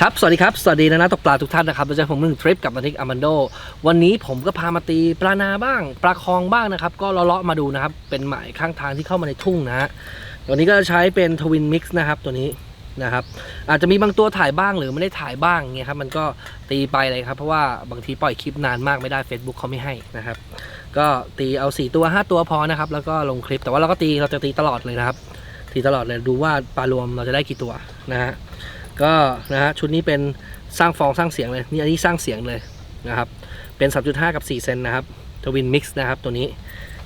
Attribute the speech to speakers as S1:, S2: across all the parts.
S1: ครับ สวัสดีครับ สวัสดีนะนะตกปลาทุกท่านนะครับเราจะผมหนึ่งทริปกับมาทิกอามันโด วันนี้ผมก็พามาตีปลานาบ้าง ปลาคองบ้างนะครับ ก็เลาะๆมาดูนะครับ เป็นหมายข้างทางที่เข้ามาในทุ่งนะฮะวันนี้ก็จะใช้เป็นทวินมิกซ์นะครับ ตัวนี้นะครับ อาจจะมีบางตัวถ่ายบ้างหรือไม่ได้ถ่ายบ้างเงี้ยครับ มันก็ตีไปเลยครับ เพราะว่าบางทีปล่อยคลิปนานมากไม่ได้ Facebook เขาไม่ให้นะครับ ก็ตีเอา 4 ตัว 5 ตัวพอนะครับ แล้วก็ลงคลิป แต่ว่าเราก็ตีเราจะตีตลอดเลยนะครับ ตีตลอดเลยดูว่าปลารวมเราจะได้กี่ตัวนะฮะ ก็นะฮะชุดนี้เป็นสร้างฟองสร้างเสียงเลยนี่อันนี้สร้างเสียงเลยนะครับเป็น 3.5 กับ 4 เซนนะครับทวินมิกซ์นะครับตัวนี้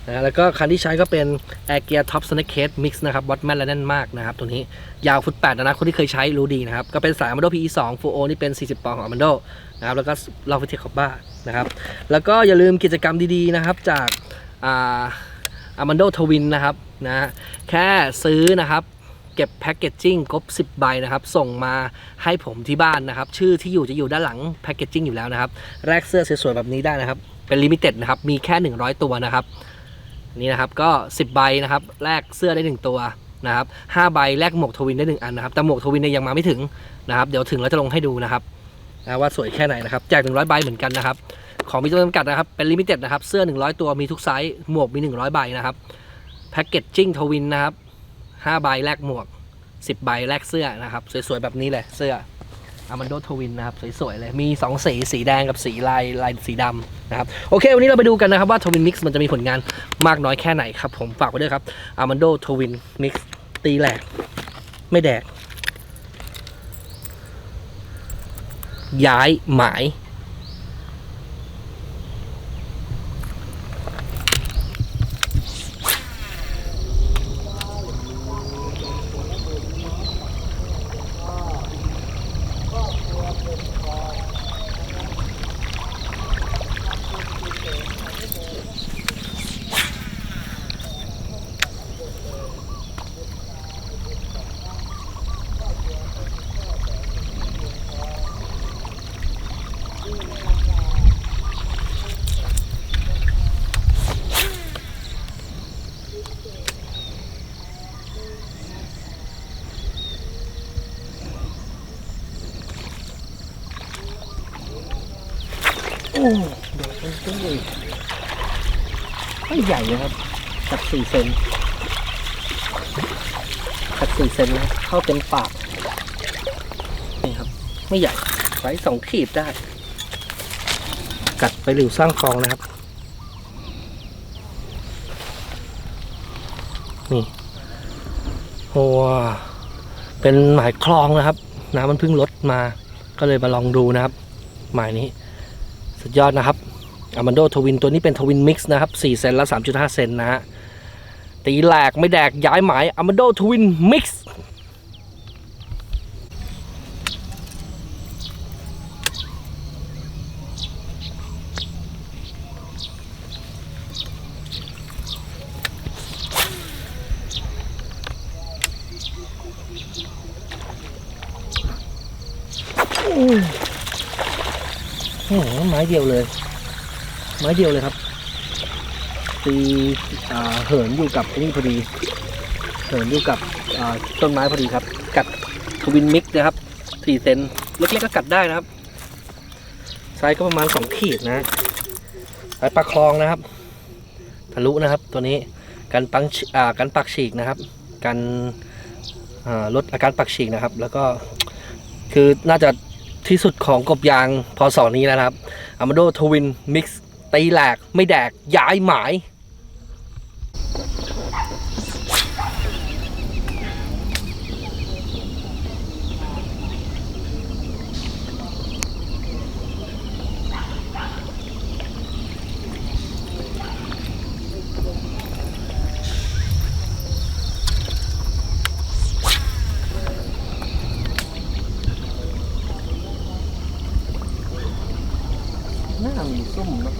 S1: นะแล้วก็คันที่ใช้ก็เป็น Air Gear Top Snake Case Mix นะครับวัดแม่นและแน่นมากนะครับตัวนี้ยาวฟุต8นะนะคนที่เคยใช้รู้ดีนะครับ ก็เป็นสาย Amando PE 2 Full O นี่เป็น 40 ปอนด์ของ Amando นะครับแล้วก็ลอฟิเทคคอบ้านะครับแล้วก็อย่าลืมกิจกรรมดีๆนะครับจากอ่า Amando Twin นะครับนะแค่ซื้อนะครับ เก็บแพ็กเกจจิ้งครบ 10 ใบนะครับ ส่งมาให้ผมที่บ้านนะครับ ชื่อที่อยู่จะอยู่ด้านหลังแพ็กเกจจิ้งอยู่แล้วนะครับแลกเสื้อสวยๆแบบนี้ได้นะครับ เป็นลิมิเต็ดนะครับ มีแค่ 100 ตัวนะครับ นี่นะครับก็ 10 ใบนะครับ แลกเสื้อได้ 1 ตัวนะครับ5ใบแลกหมวกทวินได้ 1 อันนะครับ แต่หมวกทวินเนี่ยยังมาไม่ถึงนะครับ เดี๋ยวถึงแล้วจะลงให้ดูนะครับนะว่าสวยแค่ไหนนะครับ แจก 100 ใบเหมือนกันนะครับ ของมีจำนวนจำกัดนะครับ เป็นลิมิเต็ดนะครับ เสื้อ 100 ตัว มีทุกไซส์ หมวกมี 100 ใบนะครับ แพ็กเกจจิ้งทวินนะครับ 5ใบแลกหมวก10ใบแลกเสื้อนะครับ สวยๆ แบบนี้เลยเสื้ออามันโดทวินนะครับ สวยๆ เลย มี 2 สี สีแดงกับสีลายลายสีดำนะครับ โอเค วันนี้เราไปดูกันนะครับ ว่าทวินมิกซ์มันจะมีผลงานมากน้อยแค่ไหนครับ ผมฝากไว้ด้วยครับอามันโดทวินมิกซ์ตีแหลก ไม่แดก ย้ายหมาย อ้ดี๋ยวมันต้องเลยไม่ใหญ่นะครับกัดสี่เซนกัดสี่เซนนะเข้าเต็มปากนี่ครับ ไม่ใหญ่ไซส์สองขีดได้ กัดไปหลิวสร้างฟองนะครับ นี่โอ้เป็นหมายคลองนะครับ น้ำมันเพิ่งลดมา ก็เลยมาลองดูนะครับ หมายนี้ สุดยอดนะครับอามันโดทวินตัวนี้เป็นทวินมิกซ์นะครับ4เซนและ 3.5 เซนนะฮะ ตีแหลกไม่แดกย้ายหมายอามันโดทวินมิกซ์ โอ้โหไม้เดียวเลย ไม้เดียวเลยครับ ตีเหินอยู่กับไอ้นี่พอดี เหินอยู่กับต้นไม้พอดีครับ กัดทวินมิกนะครับสี่เซนเล็กๆก็กัดได้นะครับไซส์ก็ประมาณสองขีดนะสายปลาคลองนะครับ ทะลุนะครับตัวนี้กันปังอ่ากันปักฉีกนะครับกันลดอาการปักฉีกนะครับ แล้วก็คือน่าจะ ที่สุดของกบยางพอสอนี้แล้วนะครับอามาโดทวินมิกซ์ตีแหลกไม่แดกย้ายหมาย น่ามีส้มนะ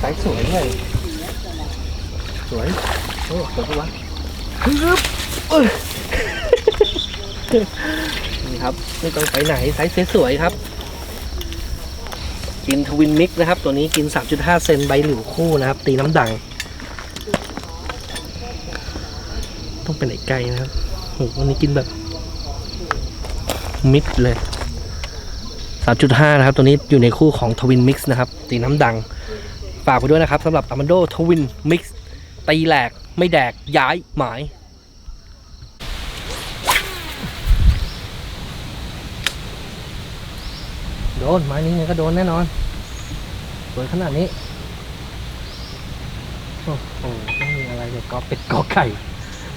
S1: สายสวยเลย สวย โอ้สวยปะวะฮึบเอ้ย นี่ครับไม่ต้องไปไหนไซส์สวยๆครับ กินทวินมิกนะครับ ตัวนี้กิน 3.5 เซนใบหลิวคู่นะครับ ตีน้ำดัง ต้องเป็นไอ้ไก่นะครับโหวันนี้กินแบบ มิดเลย 3.5 นะครับ ตัวนี้อยู่ในคู่ของทวินมิกซ์นะครับ ตีน้ำดัง ฝากไปด้วยนะครับสำหรับ a m a n d o Twin Mix ตีแหลกไม่แดกย้ายหมาย โดนไม้นี้ไงก็โดนแน่นอนสวยขนาดนี้ โอ้โหไม่มีอะไรเลยกอเป็ดกอไก่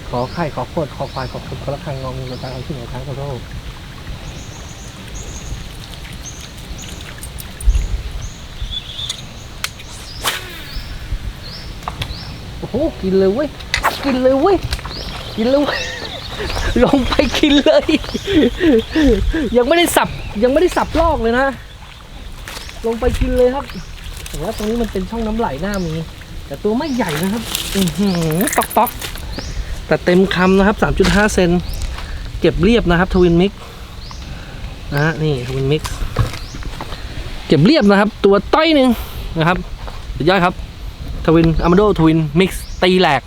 S1: ขอไข่ขอโคตรขอควายขอคุณขอละคังงองูกระตังเอาที่หนครั้งขอโทษโอ้โหกินเลยเว้ย กินเลยเว้ย กินเลยเว้ย ลงไปกินเลย ยังไม่ได้สับยังไม่ได้สับลอกเลยนะ ลงไปกินเลยครับแต่ว่าตรงนี้มันเป็นช่องน้ำไหลหน้ามี แต่ตัวไม่ใหญ่นะครับ อือหือป๊อกป๊อกแต่เต็มคำนะครับ 3.5 เซนเก็บเรียบนะครับทวินมิกนะฮะนี่ทวินมิกเก็บเรียบนะครับ ตัวต้อยหนึ่งนะครับสุดยอดครับทวินอามาโดทวินมิกซ์ตีแหลก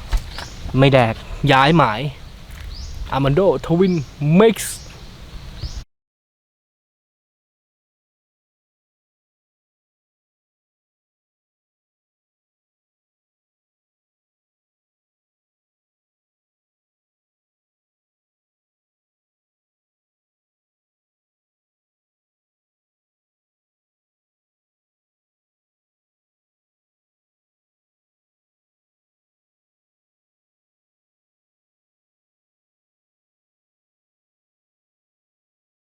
S1: ไม่แดกย้ายหมาย อาม